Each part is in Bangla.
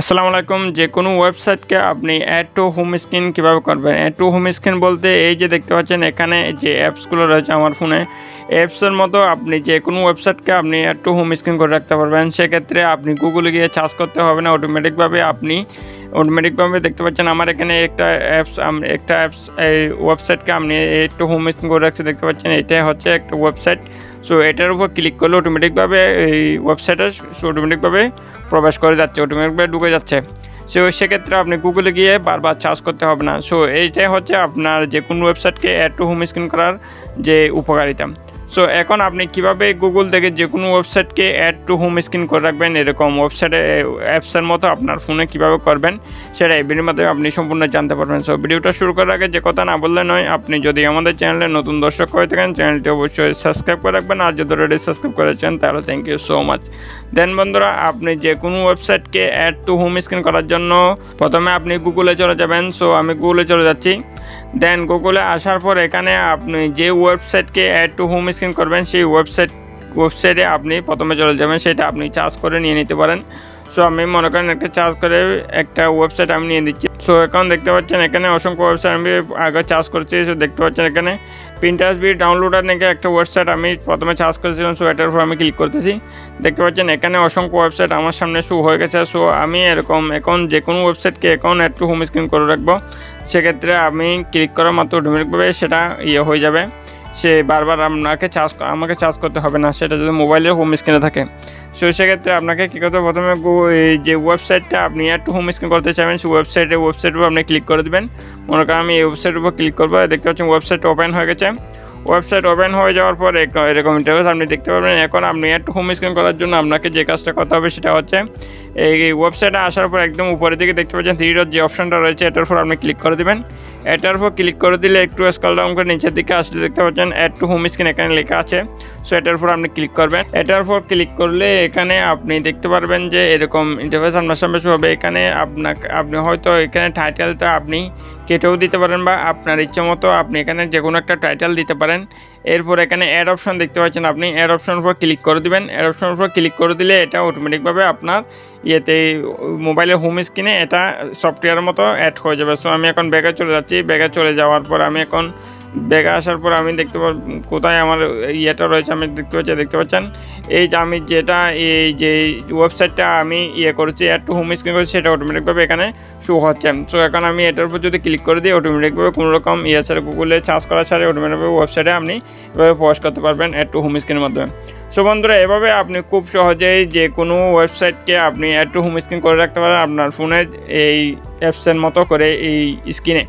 আসসালামু আলাইকুম, যে কোনো ওয়েবসাইটকে আপনি অ্যাড টু হোম স্ক্রিন কীভাবে করবেন? অ্যাড টু হোম স্ক্রিন বলতে এই যে দেখতে পাচ্ছেন, এখানে যে অ্যাপসগুলো রয়েছে আমার ফোনে, অ্যাপসের মতো আপনি যে কোনো ওয়েবসাইটকে আপনি অ্যাড টু হোম স্ক্রিন করে রাখতে পারবেন। সেক্ষেত্রে আপনি গুগলে গিয়ে সার্চ করতে হবে না অটোমেটিকভাবে আপনি অটোমেটিকভাবে দেখতে পাচ্ছেন, আমার এখানে একটা অ্যাপস একটা অ্যাপস এই ওয়েবসাইটকে আপনি একটু হোম স্ক্রিন করে রাখছি, দেখতে পাচ্ছেন, এটা হচ্ছে একটা ওয়েবসাইট সো এটার উপর ক্লিক করলে অটোমেটিকভাবে এই ওয়েবসাইটে অটোমেটিকভাবে প্রবেশ করে যাচ্ছে অটোমেটিকভাবে ঢুকে যাচ্ছে। সো সেক্ষেত্রে আপনি গুগলে গিয়ে বারবার চার্জ করতে হবে না। সো এইটাই হচ্ছে আপনার যে কোনো ওয়েবসাইটকে অ্যাড টু হোম স্ক্রিন করার যে উপকারিতা। সো এখন আপনি কীভাবে গুগল থেকে যে কোনো ওয়েবসাইটকে অ্যাড টু হোম স্ক্রিন করে রাখবেন, এরকম ওয়েবসাইটে অ্যাপসের মতো আপনার ফোনে কীভাবে করবেন, সেটা এই ভিডিওর মাধ্যমে আপনি সম্পূর্ণ জানতে পারবেন। সো ভিডিওটা শুরু করার আগে যে কথা না বললে নয়, আপনি যদি আমাদের চ্যানেলে নতুন দর্শক হয়ে থাকেন, চ্যানেলটি অবশ্যই সাবস্ক্রাইব করে রাখবেন, আর যদি অলরেডি সাবস্ক্রাইব করেছেন, তাহলে thank you so much then বন্ধুরা, আপনি যে কোনো ওয়েবসাইটকে অ্যাড টু হোম স্ক্রিন করার জন্য প্রথমে আপনি গুগলে চলে যাবেন। সো আমি গুগলে চলে যাচ্ছি। দেন গুগলে আসার পর এখানে আপনি যে ওয়েবসাইটকে অ্যাড টু হোম স্ক্রিন করবেন, সেই ওয়েবসাইট ওয়েবসাইটে আপনি প্রথমে চলে যাবেন, সেটা আপনি চার্জ করে নিয়ে নিতে পারেন। সো আমি মনে করেন একটা চার্জ করে একটা ওয়েবসাইট আমি নিয়ে দিচ্ছি সো এখন দেখতে পাচ্ছেন এখানে অসংখ্য ওয়েবসাইট আমি আগে চার্জ করছি, সো দেখতে পাচ্ছেন এখানে প্রিন্টার্স বি ডাউনলোডার নাকি একটা ওয়েবসাইট আমি প্রথমে চার্জ করেছিলাম, সো এটার উপর আমি ক্লিক করতেছি। দেখতে পাচ্ছেন এখানে অসংখ্য ওয়েবসাইট আমার সামনে শো হয়ে গেছে, সো আমি এরকম এখন যে কোনো ওয়েবসাইটকে এখন একটু হোম স্ক্রিন করে রাখব। সেক্ষেত্রে আমি ক্লিক করার মাত্র অটোমেটিকভাবে সেটা ইয়ে হয়ে যাবে। সে বারবার আপনাকে চার্জ আমাকে চার্জ করতে হবে না, সেটা যদি মোবাইলে হোম স্ক্রিনে থাকে। সো সেক্ষেত্রে আপনাকে কী করতে প্রথমে যে ওয়েবসাইটটা আপনি একটু হোম স্ক্রিন করতে চাইবেন, সেই ওয়েবসাইটে ওয়েবসাইটের উপর আপনি ক্লিক করে দেবেন। মনে করেন আমি এই ওয়েবসাইটের উপর ক্লিক করব, দেখতে পাচ্ছেন ওয়েবসাইট ওপেন হয়ে গেছে। ওয়েবসাইট ওপেন হয়ে যাওয়ার পর এরকম ইন্টারভিউ আপনি দেখতে পারবেন। এখন আপনি একটু হোম স্ক্রিন করার জন্য আপনাকে যে কাজটা করতে হবে সেটা হচ্ছে এই ওয়েবসাইটে আসার পর একদম উপরের দিকে দেখতে পাচ্ছেন থ্রি ডট যে অপশনটা রয়েছে, এটার উপর আপনি ক্লিক করে দেবেন। এটার উপর ক্লিক করে দিলে একটু স্কল ডাউন করে নিচের দিকে আসলে দেখতে পাচ্ছেন অ্যাড টু হোম স্ক্রিন এখানে লেখা আছে। সো এটার উপর আপনি ক্লিক করবেন। এটার উপর ক্লিক করলে এখানে আপনি দেখতে পারবেন যে এরকম ইন্টারফেস আপনার সামনে হবে। এখানে আপনাকে, আপনি হয়তো এখানে টাইটেলটা আপনি কেটেও দিতে পারেন বা আপনার ইচ্ছে মতো আপনি এখানে যে কোনো একটা টাইটেল দিতে পারেন। এরপর এখানে অ্যাড অপশন দেখতে পাচ্ছেন আপনি। অ্যাড অপশনের উপর ক্লিক করে দিবেন। অ্যাড অপশনের উপর ক্লিক করে দিলে এটা অটোমেটিকভাবে আপনার ইয়েতে মোবাইলের হোম স্ক্রিনে এটা সফটওয়্যারের মতো অ্যাড হয়ে যাবে। সো আমি এখন ব্যাগে চলে যাচ্ছি। ব্যাগে চলে যাওয়ার পর আমি এখন ব্যাগে আসার পর আমি দেখতে পার কোথায় আমার ইয়েটা রয়েছে, আমি দেখতে পাচ্ছি, দেখতে পাচ্ছেন? এই যে আমি যেটা, এই যে ওয়েবসাইটটা আমি ইয়ে করেছি অ্যাড টু হোম স্ক্রিন করেছি, সেটা অটোমেটিকভাবে এখানে শো হচ্ছে। সো এখন আমি এটার উপর যদি ক্লিক করে দিই অটোমেটিকভাবে কোনো রকম ইয়ে ছাড়া গুগলে চার্জ করা ছাড়া অটোমেটিকভাবে ওয়েবসাইটে আপনি এভাবে প্রবেশ করতে পারবেন অ্যাড টু হোম স্ক্রিনের মাধ্যমে। সো বন্ধুরা, এভাবে আপনি খুব সহজেই যে কোনো ওয়েবসাইটকে আপনি অ্যাড টু হোম স্ক্রিন করে রাখতে পারেন। আপনার ফোনের এই অ্যাপসের মতো করে এই স্ক্রিনে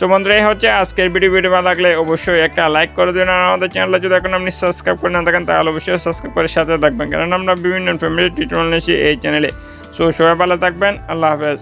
সো বন্ধুরা, এই হচ্ছে আজকের ভিডিও। ভিডিও ভালো লাগলে অবশ্যই একটা লাইক করে দেবেন। আর আমাদের চ্যানেলে যদি এখন আপনি সাবস্ক্রাইব করে না থাকেন, তাহলে অবশ্যই সাবস্ক্রাইব করে সাথে থাকবেন। কারণ আমরা বিভিন্ন ফ্যামিলি ট্রিটমেন্ট নিয়েছি এই চ্যানেলে সো সবাই ভালো থাকবেন। আল্লাহ হাফেজ।